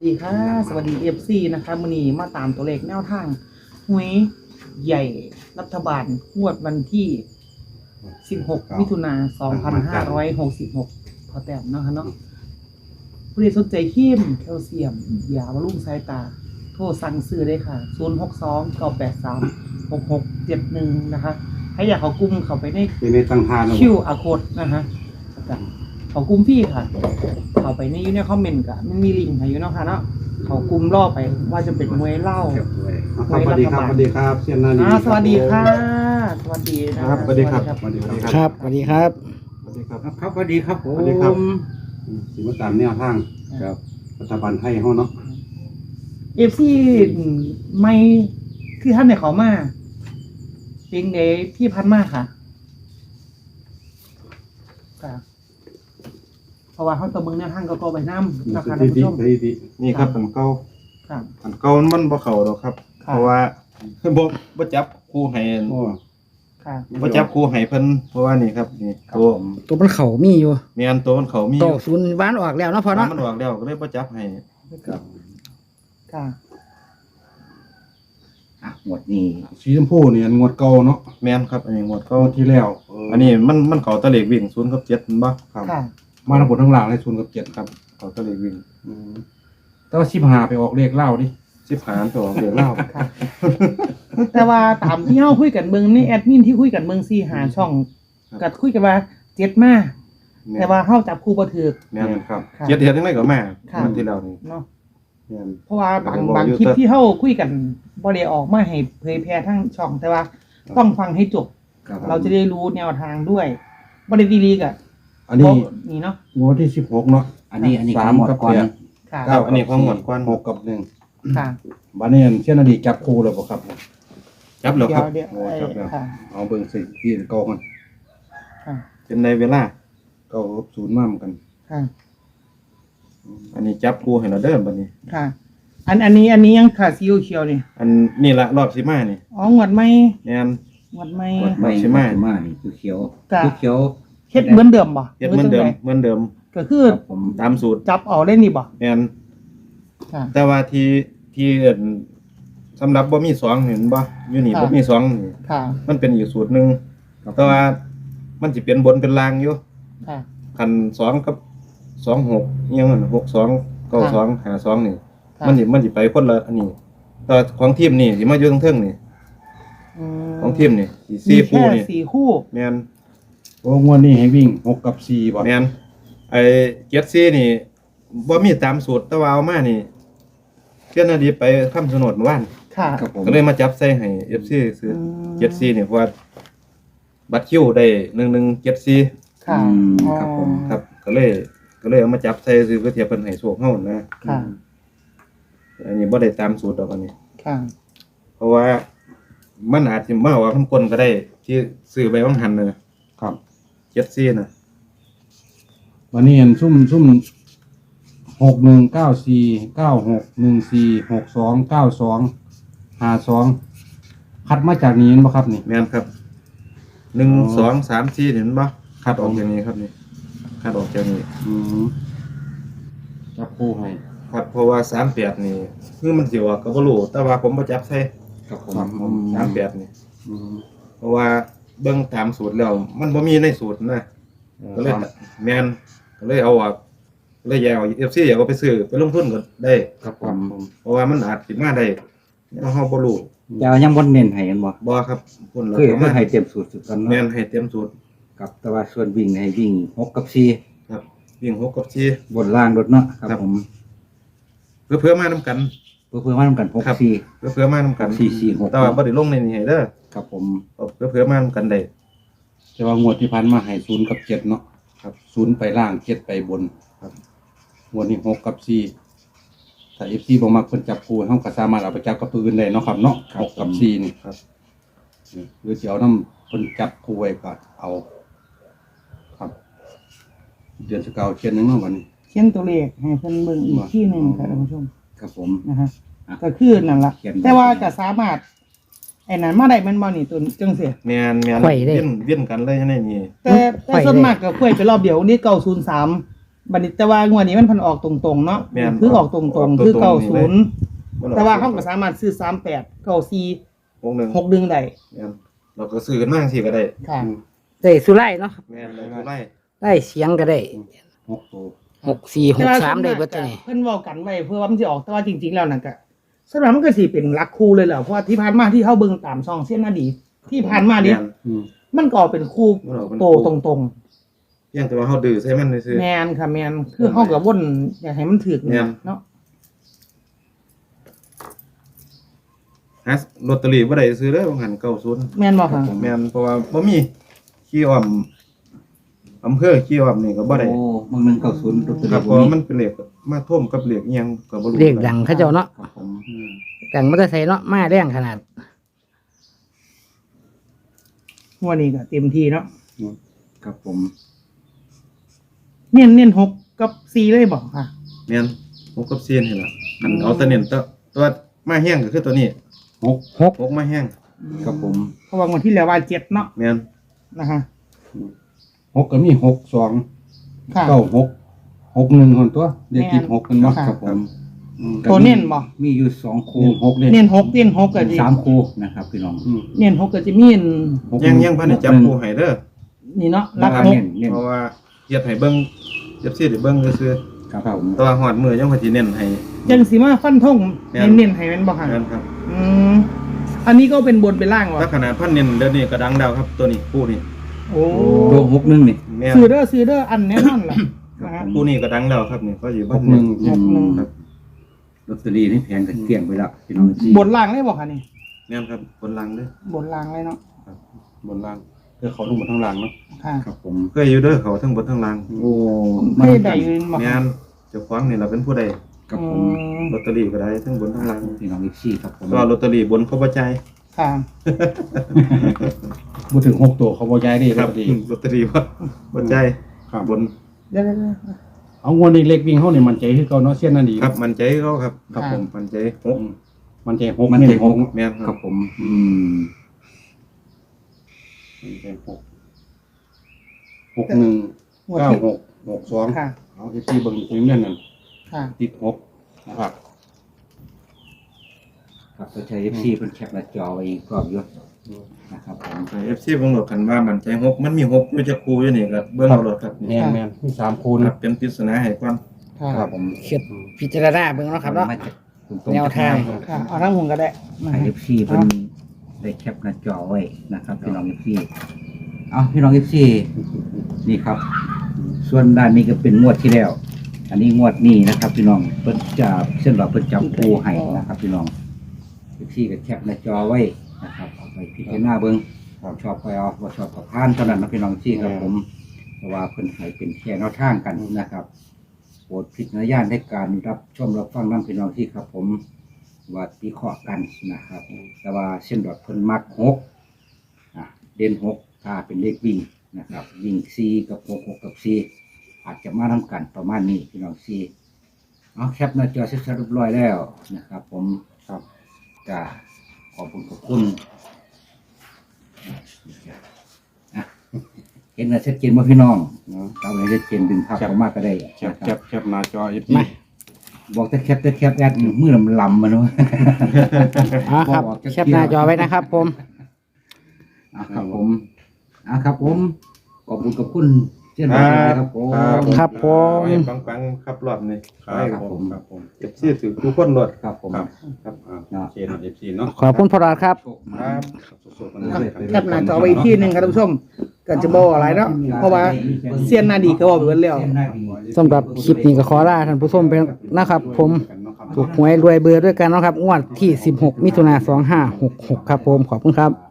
สวัสดีค่ะ สวัสดีเอฟซีนะคะมือนี้มาตามตัวเลขแนวทางหวยใหญ่รัฐบาลงวดวันที่ 16 มิถุนา2566พอแต้มเนาะคะเนาะผู้ใดสนใจเข้มแคลเซียม ยาบำรุงสายตา โทรสั่งซื้อได้ค่ะ 062 983 6671 นะคะ ถ้าอยากเขากลุ่มเขาไปในเป็นในตั้งทานคิวอาโคดนะฮะกัน เขากลุ่มพี่ค่ะ เขาไปในยูในคอมเมนต์กะมันมีลิงก์ให้อยู่เนาะค่ะเนาะเขากลุ่มล่อไปว่าจะเป็นมวยเล่าครับสวัสดีครับสวัสดีครับเซียนนาดีอ่าสวัสดีค่ะ สวัสดีนะครับสวัสดีครับสวัสดีครับครับสวัสดีครับ สวัสดีครับ ครับสวัสดีครับผสวัสดีครับ ม สิมาตามแนวทางครับ รัฐบาลไทยเฮาเนาะเอฟซีไม่คือท่านเนี่ยเขามาเป็นเดพี่พันมากค่ะค่ะเพ ราะว่าเขาตัวเมืองแนวทางก็ก็ไปน้ำนะคะสท่านถิผู้ติชม สถิตินี่ครับอันเก่าครับ อันเก่ามันบ่เข้าดอกครับค่ะเพราะว่าบ่บ่จับครูให้โอ้ค่ะ บ่จับครูให้เพิ่นเพราะว่านี่ครับนี่ครับตัวผมตัวมันเขามีอยู่แม่นตัวมันเขามีโตศูนย์บ้านออกแล้วเนาะพอเนาะมันออกแล้วก็เลยบ่จับให้ ครับค่ะ อะหมดนี้สีชมพูนี่อันงวดเก่าเนาะแม่นครับ อันนี้งวดเก่าเก่าที่แล้วเอันนี้มันมันเข้าตะเลขวิ่ง0กับ7แม่นบ่ครับ ค่ะ มาทั้งหมดทั้งหลังในศูนย์กับเจ็ดครับเข้าตะเลขวิ่งอืมแต่ว่าสิบหาไปออกเลขเล่าดิ15ตัวเลขเล่าค่ะแต่ว่าตามที่เฮาคุยกันเมืองนี่แอดมินที่คุยกันเมืองซีหาช่องกัดคุยกันว่าเจ็ดมาแม่นแต่ว่าเฮาจับคู่บ่ถือแม่นครับค่ะเจ็ดเฮ็ดจังไดก็มาค่ะวันที่แล้วนี่เนาะแม่นเพราะว่าบางก็บอกบางอยู่คลิปแต่ ที่เฮาคุยกันบ่ได้ออกมาให้เผยแพร่ทั้งช่องแต่ว่า ต้องฟังให้จบ ครับ เราจะได้รู้แนวทางด้วยบ่ได้ดีลีกอะ อันนี้นี่เนาะงวดที่สิบหกเนาะอันนี้อันนี้สามหมดกับก่อน แปดค่ะครับอันนี้ของหมวดก่อน หกกับหนึ่งค่ะบ้านนี้เซียนนาดีจับคู่เลยบ่ครับจับแล้วครับเดี๋ยวโอ้เดี๋ยวจับแล้วค่ะเอาเบิ่งสิที่เก่ากันค่ะเป็นในเวลา เก่ากับศูนย์มาเหมือนกันค่ะอันนี้จับครูให้เราเด้อบัดนี้ ค่ะ อันอันนี้อันนี้ยังขาดซีอิ๊วเขียวนี่อันนี่ละรอบสิมานี่อ๋อหวดไหมแม่นหวดไหมหมดไม่ใช่ไหม มานี่คือเขียวจ้ะคือเขียว เฮ็ดเหมือนเดิมบ่เฮ็ดเหมือนเดิมเหมือนเดิม ก็คือครับผมตามสูตรจับเอาได้นี่บ่แม่นค่ะ แต่ว่าที่ที่เอิ้นสำหรับบ่มีสองเห็นบ่อยู่นี่ค่ะ บ่มีสองนี่ค่ะมันเป็นอีกสูตรหนึงแต่ว่ามันสิเป็นบนเป็นล่างอยู่ค่ะ คันสองกับสองหกอิหยังนั่นหกสองเก้าสองหาสองนี่ ค่ะมันสิมันสิไปคนละอันนี้แต่ของทีมนี่สิมาอยู่ทางเทิงนี่ อืมของทีมนี่สิสี่คู่นี่มีแสี่คู่ แม่น โอ้งวดนี้ให้วิ่งหกกับสี่บ่แม่นไอ้เจ็ดซี่นี่บ่มีตามสูตรแต่ว่าเอามานี่เจ้าหน้าที่ไปคำสนดเมื่อว่าน ค่ะ ครับผมก็เลยมาจับใส่ให้ FC ซื้ออืมเจ็ดซี่นี่เพราะว่าบัตรคิวได้1174ค่ะ อืมอ๋อครับผมครับ ก็เลย ก็เลยเอามาจับใส่ซื้อเพื่อเทียบเพิ่นให้โชคเฮานะค่ะ อันนี้บ่ได้ตามสูตรดอกอันนี้ ค่ะ เพราะว่ามันอาจสิมาว่าคำกลก็ได้ ที่ซื้อไปบางหันน่ะครับเจ็ดซี่น่ะวันนี้เห็นซุ่มซุ่มหกหนึ่งเก้าสี่เก้าหกหนึ่งสี่หกสองเก้าสองห้าสองคัดมาจากนี้บ่ครับนี่ แม่นครับหนึ่งอ๋อ สองสามสี่เห็นบ่คัดออกอย่างนี้ครับนี่คัดออกจากนี้อืมจับคู่ให้ ครับเพราะว่าสามแปดนี่คือมันสิว่าก็บ่รู้แต่ว่าผมบ่จับใส่ครับผม ครับผม สามแปดนี่ อืมเพราะว่า เบิ่งตามสูตรแล้ว มันบ่มีในสูตรนะก็เลยแม่นก็เลยเอาออกเลยแยกเอา FC อยากเอาไปซื้อไปลงทุนก็ได้ ครับผมเพราะว่ามันอาจสิมาได้เฮาบ่รู้แต่ว่ายังบนเน้นให้กันบ่บ่ครับพุ่นแล้วคือก็คือมาให้เต็มสูตรสุดกันแม่เนาะนให้เต็มสูตรครับแต่ว่าส่วนวิ่งให้วิ่งหกกับสี่ครับวิ่งหกกับสี่บนล่างรถเนาะครับครับ ผม เพื่อเพื่อมานํกัน เพื่อเพื่อมาทำกันหกครับ สี่ เพื่อเพื่อมานํกันสี่สี่หก แต่ว่าบ่ได้ลงในนี้ให้เด้อครับผมเพื่อเพื่อมานํกันได้ แต่ว่างวดที่พันมาให้ศูนย์กับเจ็ดเนาะครับศูนย์ไปล่างเจ็ดไปบนครับ งวดนี้หกกับสี่ถ้าเอฟซีบ่มักเพิ่นจับคู่เฮาก็สามารถเอาไปจับกับตัวอื่นได้เนาะครับเนาะหกกับสี่นี่ครับ หรือสิเอาน้ำเพิ่นจับคู่ไว้ก็เอา ครับ เดือนสกาวเขียนหนึงเนาะวันนี้ เขียนตัวเลขให้เพิ่นเบิ่งอีกที่หนึ่งค่ะท่านผู้ชม ครับผม นะฮะอะก็คือนั่นล่ะเขียนแต่ว่าก็สามารถไอ้นั่นมาได้แม่นบ่นี่ตัวจังซี่แม่นแม่นไขว้ได้เวียนเวียนกันเลยในนี้แต่แต่ส่วนมากก็คุยไปรอบเดียวนี่903บัดนี้แต่ว่างวดนี้มันเพันออกตรงๆเนาะแม่นคือออกตรงๆคืออเก้าอกตรงๆศูนี่นเลย์ยแต่ว่าเขาก็สามารถซื้อสามแปดเก้าสี่วงหนึ่งหกดึงได้แม่นเราก็ซื้อกันมากสิก็ได้ค่ะ ได้สุไลเนาะแม่นเลยผู้ไล่ได้เสียงก็ได้หกตัว หกสี่หกสามได้เบิดตัวนี้เพิ่นเว้ากันไว้เพื่อว่ามันสิออกแต่ว่าจริง ๆ แล้วนั่นก็สำหรับมันก็สิเป็นหลักคู่เลยแหละเพราะว่าที่ผ่านมาที่เฮาเบิ่งตามช่องเส้นอดีตที่ผ่านมานี่แม่นอืม มันก็ออกเป็นคู่มันออกเป็นโตคู่ตรงเพียงแต่ว่าเฮาดื้อใส่มันซื่อ ๆแมนค่ะแมนคือเฮาก็วนอยากให้มันถูกนี่แม่น เนาะหาลอตเตอรี่บ่ได้ซื้อเด้อบ่หัน90แม่นบ่ค่ะแม่นเพราะว่าบ่มีขี้อ้อม อำเภอขี้อ้อมนี่ก็บ่ได้โอ้บางหนึ่งเก้าศูนย์ลอตเตอครัรี่บเพบ่ราะว่ามีมันเป็นเลขมาท่วมกับเลขอิหยังก็บ่รู้เลขดังเขาเจ้าเนาะครับผมอืมดังมอเตอร์ไซค์เนาะมาแรงขนาด งวดนี้ก็เต็มที่เนาะครับผมเน้นเน้นหกกับสี่เลยบ่ค่ะ แม่นหกกับ4นี่ล่ะอันเอาแต่เน้นตัวตัวมาแห้งก็คือตัวนี้หกหกหกมาแห้งครับผมเพราะว่างวดที่แล้วว่าเจ็ดเนาะแม่นนะคะ หกก็มีหกสองค่ะ เก้าหกหกหนึ่งคนตัวเด็กติดหกกันบ่ค่ะ ครับผมอืมตัวเน้นบ่มีอยู่สองคู่เน้นหกเลยเน้นหกเน้นหกก็จะสามคู่นะครับพี่น้องอืมเน้นหกก็จะมีอันหกยังยังพันได้จับผู้ให้เด้อนี่เนาะรักครับหกเน้นเน้นเพราะว่าเฮ็ดให้เบิ่งเจ็บซี่ได้เบิ่งซื่อครับผมๆแต่ว่าฮอดมื้อยังว่าสิเน้นให้ยังสิมาฟันธงแม่น เน้นเน้นให้แมันบ่ค่ะแม่นครับอืมอันนี้ก็เป็นบนเป็นล่างวะถ้าขนาดพันเน้นเดี๋ยวนี้ก็ดังแล้วครับตัวนี้ผู้นี้ โอ้โลหกหนึ่งนี่ แม่นซื้อเด้อซื้อเด้ออันแน่นอนล่ะนะฮะผู้นี้ก็ดังแล้วครับนี่ก็อยู่หบ้านกหนึ่งหกหนึ่ง ครับลอตเตอรี่นี่แพงกันเกลี้ยงไปแล้วพี่น้องจีบนล่างได้บ่ค่ะนี่แม่นครับคนลังเด้อบนล่างเลยเนาะบนล่างเพื่อเขาลงบนทั้งล่างเนาะค่ะครับผม เคยอยู่เด้อเขาทั้งบนทั้งล่างโอ้เคยได้ยืนบ่แม่นเจ้าของนี่เราเป็นผู้ใดครับอืผมมลอตเตอรี่ก็ได้ทั้งบนทั้งล่างพี่น้องอีกสี่ครับผมก็ลอตเตอรี่บนเขาบ่จ่ายค่ะ พูดถึงหกตัวเขาบอย้ายได้คครัรับบลอตเตอรี่บ่บ่จ่ายครับบนเดี๋ยวๆเอางวดนี้เล็กวิ่งเขาเนี่ยมันใจคือเก่าเนาะเส้นนั่นดีครับ มันใจเขาครับครับผมมันใจหอืกมมันใจหกมันใจหกเน้นแม่นครับผม อืมมันใจหกหกหนึ่งๆงวดเก้าที่หกหกสองค่ะ เอาเอฟซีเบิ้งตรงนี้นั่นค่ะ ติดหกนะครับ ครับก็ใช้เอฟซีเพิ่นแคปหน้าจอไว้อีกรอบอยู่ นะครับผม เอฟซีเบิ่งโหลดกันว่ามันใจหกมันมีหกอยู่จะคูอยู่นี่ก็เบิ่งเอาโหลดครับแมนแมนมีสามคูณครับเป็นปริศนาให้ก่อนค่ะครับผมเขียดพิจารณาเบิ่งเนาะครับเนาะมาจากตรงๆแนวทางค่ะเอาทั้งหุ่นก็ได้นะให้ฮะ เอฟซีเพิ่นได้แคปหน้าจอไว้นะครับ พี่น้องเอฟซีเอาพี่น้องเอฟซีนี่ครับ ส่วนด้านนี้ก็เป็นงวดที่แล้ว อันนี้งวดนี้นะครับ พี่น้องเพิ่นจะเส้นหลอดเพิ่นจับปูให้นะครับ พี่น้องเอฟซีก็แคปหน้าจอไว้นะครับเอา ไปพิจารณาเบิ่งครับ ชอบไปเอาบ่ชอบกับพานเท่านั้นนะพี่น้องที่ครับผมเพราะว่าเพิ่นให้เป็นแค่แนวทางกันนะครับโปรดพิจารณาในการรับชมรับฟังน้ำพี่น้องที่ครับ ผมว่าวิเคราะห์กันนะครับ แต่ว่าเส้นดอดเพิ่นมักหกอะเด่นหกถ้าเป็นเลขวิ่งนะครับ วิ่งซีกับหกหกกับซีอาจจะมาทำกันประมาณนี้พี่น้องซีเอาแคปหน้าจอเสร็จเรียบร้อยแล้วนะครับ ผมครับก็ขอบคุณขอบคุณอะ เห็นว่าชัดเจนว่าพี่น้องเนาะตามให้ชัดเจนดึงภาพออกมาก็ได้แคปนะแคครับปแคปหน้าจอเอฟซีมาบอกแต่แคปแต่แคปแอดมือลำลำมาเนาะอ่าครับแคปหน้าจอไว้นะครับ ผม อะครับผมอะครับผมขอบคุณกับคุณ เช่นเดียวกันครับผม ครับผมให้ปังๆครับรอบนี้ครับผม ครับผมเอฟซีถือทุกคนโหลดครับผม ครับครับอ่าโอเคเนาะเอฟซีเนาะขอบคุณพอรอดครับโชคคมารับ สู้ๆกันครับเรื่อยๆแคปหน้าจอไว้อีกที่หนึ่งครับท่านผู้ชมก็จะบอกอะไรเนาะเพราะว่าเซียนนาดีก็บอกไปแล้ว สำหรับคลิปนี้ก็ขอลาท่านผู้ชมไปนะครับ ผมถูกหวยรวยเบอร์ด้วยกันเนาะครับงวดที่ 16 มิถุนา2566 ครับผมขอบคุณครับ